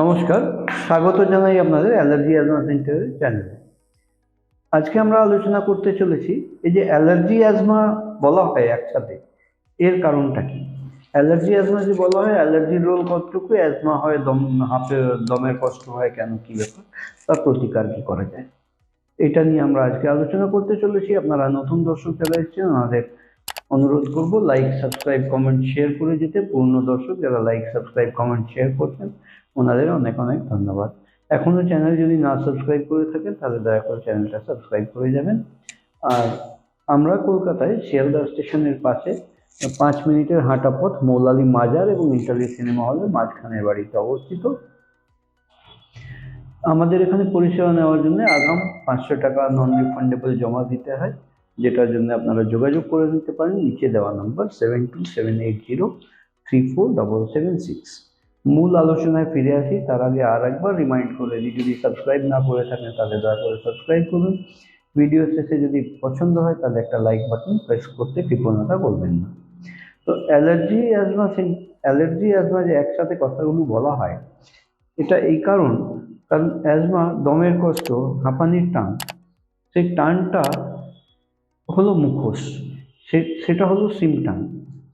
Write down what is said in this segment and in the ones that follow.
নমস্কার, স্বাগত জানাই আপনাদের অ্যালার্জি অ্যাজমা সেন্টারের চ্যানেলে। আজকে আমরা আলোচনা করতে চলেছি, এই যে অ্যালার্জি অ্যাজমা বলা হয় একসাথে, এর কারণটা কি? অ্যালার্জি অ্যাজমা যে বলা হয়, অ্যালার্জির রোল কতটুকু, অ্যাজমা হয় দম হাঁপে দমের কষ্ট হয় কেন, কি ব্যাপার, তার প্রতিকার কি করা যায়? এটা নিয়ে আমরা আজকে আলোচনা করতে চলেছি। আপনারা নতুন দর্শক যারা এসেছেন ওনাদের অনুরোধ করব লাইক সাবস্ক্রাইব কমেন্ট শেয়ার করে যেতে। পূর্ণ দর্শক যারা লাইক সাবস্ক্রাইব কমেন্ট শেয়ার করছেন ওনাদের অনেক অনেক ধন্যবাদ। এখনও চ্যানেল যদি না সাবস্ক্রাইব করে থাকেন তাহলে দয়া করে চ্যানেলটা সাবস্ক্রাইব করে যাবেন। আর আমরা কলকাতায় শিয়ালদা স্টেশনের পাশে পাঁচ মিনিটের হাঁটা পথ মৌলালি মাজার এবং ইন্টারভিউ সিনেমা হলের মাঝখানের বাড়িতে অবস্থিত। আমাদের এখানে পরিষেবা নেওয়ার জন্য আগাম পাঁচশো টাকা নন রিফান্ডেবল জমা দিতে হয়, যেটার জন্য আপনারা যোগাযোগ করে নিতে পারেন। নিচে দেওয়া নম্বর seven two seven eight zero three four double seven six মূল আলোচনায় ফিরে আসি, তার আগে আর একবার রিমাইন্ড করে দিই, যদি সাবস্ক্রাইব না করে থাকেন তাহলে দয়া করে সাবস্ক্রাইব করুন। ভিডিও শেষে যদি পছন্দ হয় তাহলে একটা লাইক বাটন প্রেস করতে কৃপণতা করবেন না। তো অ্যালার্জি অ্যাজমা সেই অ্যালার্জি অ্যাজমা যে একসাথে কথাগুলো বলা হয়, এটা এই কারণ কারণ অ্যাজমা দমের কষ্ট, হাঁপানির টান, সেই টানটা হলো মুখোশ, সে, সেটা হলো সিমটাম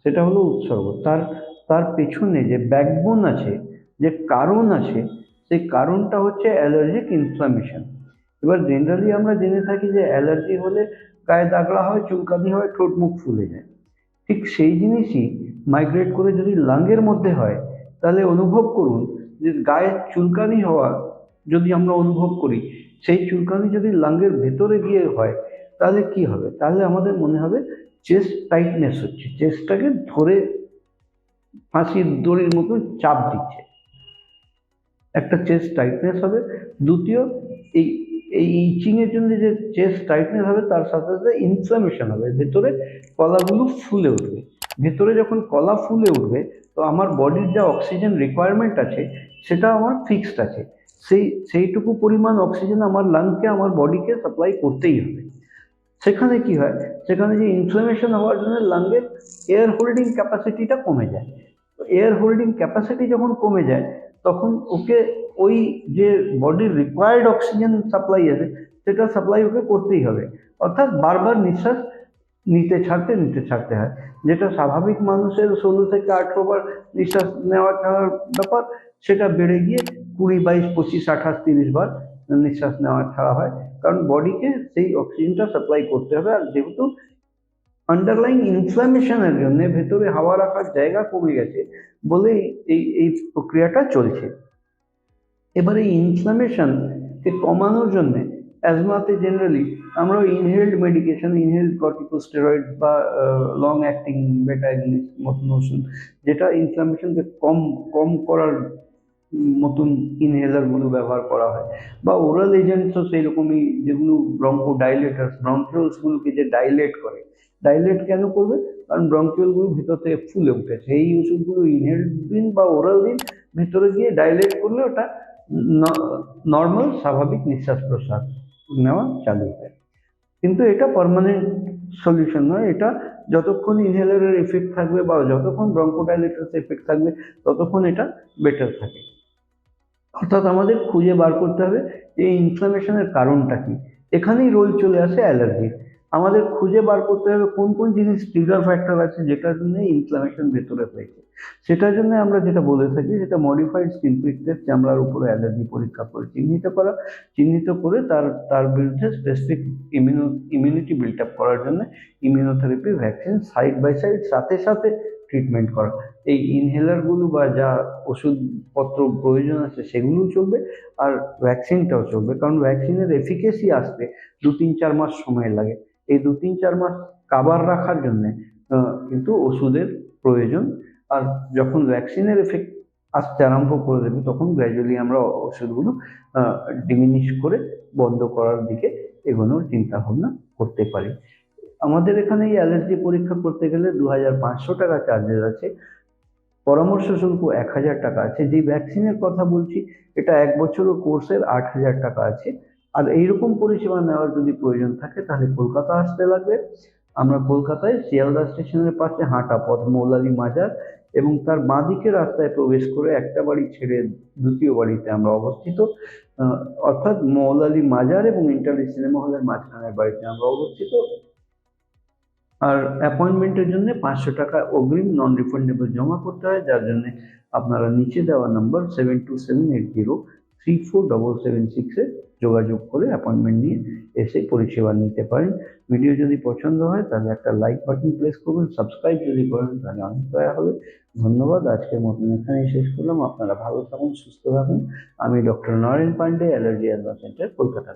সেটা হলো উৎসর্গ। তার তার পেছনে যে ব্যাকবোন আছে, যে কারণ আছে, সেই কারণটা হচ্ছে অ্যালার্জিক ইনফ্লামেশন এবার জেনারেলি আমরা জেনে থাকি যে অ্যালার্জি হলে গায়ে দাগড়া হয়, চুলকানি হয়, ঠোঁট মুখ ফুলে যায়। ঠিক সেই জিনিসই মাইগ্রেট করে যদি লাঙ্গের মধ্যে হয়, তাহলে অনুভব করুন যে গায়ে চুলকানি হওয়া যদি আমরা অনুভব করি, সেই চুলকানি যদি লাঙ্গের ভেতরে গিয়ে হয়, তাহলে কি হবে? তাহলে আমাদের মনে হবে চেস্ট টাইটনেস হচ্ছে। চেস্টটাকে ধরে ফাঁসির দড়ির মতো চাপ দিচ্ছে। একটা চেস্ট টাইটনেস হবে। দ্বিতীয়, এই এই ইচিংয়ের জন্য যে চেস্ট টাইটনেস হবে, তার সাথে সাথে ইনফ্লামেশন হবে। ভেতরে কলাগুলো ফুলে উঠবে। ভেতরে যখন কলা ফুলে উঠবে, তো আমার বডির যা অক্সিজেন রিকোয়ারমেন্ট আছে, সেটা আমার ফিক্সড আছে। সেই, সেইটুকু পরিমাণ অক্সিজেন আমার লাংকে আমার বডিকে সাপ্লাই করতেই হবে। সেখানে কি হয়? সেখানে যে ইনফ্লামেশন হওয়ার জন্য লাংয়ের এয়ার হোল্ডিং ক্যাপাসিটিটা কমে যায়। এয়ার হোল্ডিং ক্যাপাসিটি যখন কমে যায়, তখন ওকে ওই যে বডির রিকোয়ার্ড অক্সিজেন সাপ্লাই আছে, সেটা সাপ্লাই ওকে করতেই হবে। অর্থাৎ বারবার নিঃশ্বাস নিতে ছাড়তে নিতে ছাড়তে হয়। যেটা স্বাভাবিক মানুষের ষোলো থেকে আঠেরোবার নিঃশ্বাস নেওয়া ছাড়ার ব্যাপার, সেটা বেড়ে গিয়ে কুড়ি, বাইশ, পঁচিশ, আঠাশ, তিরিশ বার নিঃশ্বাস নেওয়া ছাড়া হয়। কারণ বডিকে সেই অক্সিজেনটা সাপ্লাই করতে হবে। আর যেহেতু আন্ডারলাইন ইনফ্লামেশনের জন্য ভেতরে হাওয়া রাখার জায়গা কমে গেছে বলে এই এই প্রক্রিয়াটা চলছে। এবার এই ইনফ্লামেশনকে কমানোর জন্য অ্যাজমাতে জেনারেলি আমরা ইনহেলড মেডিকেশন ইনহেলড কর্টিকোস্টেরয়েড বা লং অ্যাক্টিং বেটা মতন ওষুধ, যেটা ইনফ্লামেশনকে কম কম করার মতন ইনহেলারগুলো ব্যবহার করা হয় বা ওরাল এজেন্টসও সেই রকমই যেগুলো ব্রঙ্কো ডাইলেটার্স ব্রঙ্কিওলসগুলোকে যে ডাইলেট করে ডাইলেট কেন করবে? কারণ ব্রঙ্কিওলগুলো ভিতর থেকে ফুলে উঠেছে। এই ওষুধগুলো ইনহেল দিন বা ওরাল দিন ভেতরে গিয়ে ডাইলেট করলে ওটা নর্মাল স্বাভাবিক নিঃশ্বাস প্রশ্বাস নেওয়া চালু হয় কিন্তু এটা পারমানেন্ট সলিউশন নয়। এটা যতক্ষণ ইনহেলারের এফেক্ট থাকবে বা যতক্ষণ ব্রঙ্কোডাইলেটার্স এফেক্ট থাকবে, ততক্ষণ এটা বেটার থাকে। অর্থাৎ আমাদের খুঁজে বার করতে হবে যে ইনফ্লামেশনের কারণটা কি। এখানেই রোল চলে আসে অ্যালার্জির আমাদের খুঁজে বার করতে হবে কোন কোন জিনিস ট্রিগার ফ্যাক্টর আছে যেটার জন্য ইনফ্লামেশন ভেতরে হয়েছে। সেটার জন্য আমরা যেটা বলে থাকি যেটা মডিফাইড স্কিন প্রিক চামড়ার উপরে অ্যালার্জি পরীক্ষা করে চিহ্নিত করা, চিহ্নিত করে তার তার বিরুদ্ধে specific immuno immunity build up করার জন্য immunotherapy vaccine side by side সাথে সাথে ট্রিটমেন্ট করা। এই ইনহেলারগুলো বা যা ওষুধপত্র প্রয়োজন আছে, সেগুলোও চলবে আর ভ্যাকসিনটাও চলবে। কারণ ভ্যাকসিনের এফিকেসি আসতে দু তিন চার মাস সময় লাগে। এই দু তিন চার মাস কাবার রাখার জন্য কিন্তু ওষুধের প্রয়োজন। আর যখন ভ্যাকসিনের এফেক্ট আসতে আরম্ভ করে দেবে, তখন গ্র্যাজুয়ালি আমরা ওষুধগুলো ডিমিনিশ করে বন্ধ করার দিকে এগোনোর চিন্তা ভাবনা করতে পারি। আমাদের এখানে এই অ্যালার্জি পরীক্ষা করতে গেলে দু হাজার পাঁচশো টাকা চার্জেস আছে। পরামর্শ শুল্ক এক হাজার টাকা আছে। যে ভ্যাকসিনের কথা বলছি, এটা এক বছরের কোর্সের আট হাজার টাকা আছে। আর এইরকম পরিষেবা নেওয়ার যদি প্রয়োজন থাকে, তাহলে কলকাতা আসতে লাগবে। আমরা কলকাতায় শিয়ালদা স্টেশনের পাশে হাঁটা পথ মৌলালি মাজার এবং তার বাঁদিকে রাস্তায় প্রবেশ করে একটা বাড়ি ছেড়ে দ্বিতীয় বাড়িতে আমরা অবস্থিত। অর্থাৎ মৌলালি মাজার এবং ইন্টারলি সিনেমা হলের মাঝখানের বাড়িতে আমরা অবস্থিত। আর অ্যাপয়েন্টমেন্টের জন্য পাঁচশো টাকা অগ্রিম নন রিফান্ডেবল জমা করতে হয়, যার জন্য আপনারা নিচে দেওয়া number seven two seven eight zero three four double seven সিক্সে যোগাযোগ করে অ্যাপয়েন্টমেন্ট নিয়ে এসে পরিষেবা নিতে পারেন। ভিডিও যদি পছন্দ হয়, তাহলে একটা লাইক বাটন প্রেস করবেন সাবস্ক্রাইব যদি করেন, তাহলে অনেক দয়া হবে। ধন্যবাদ, আজকের মতন এখানেই শেষ করলাম। আপনারা ভালো থাকুন, সুস্থ থাকুন। আমি doctor Naren Pandey allergy advance centre Kolkata.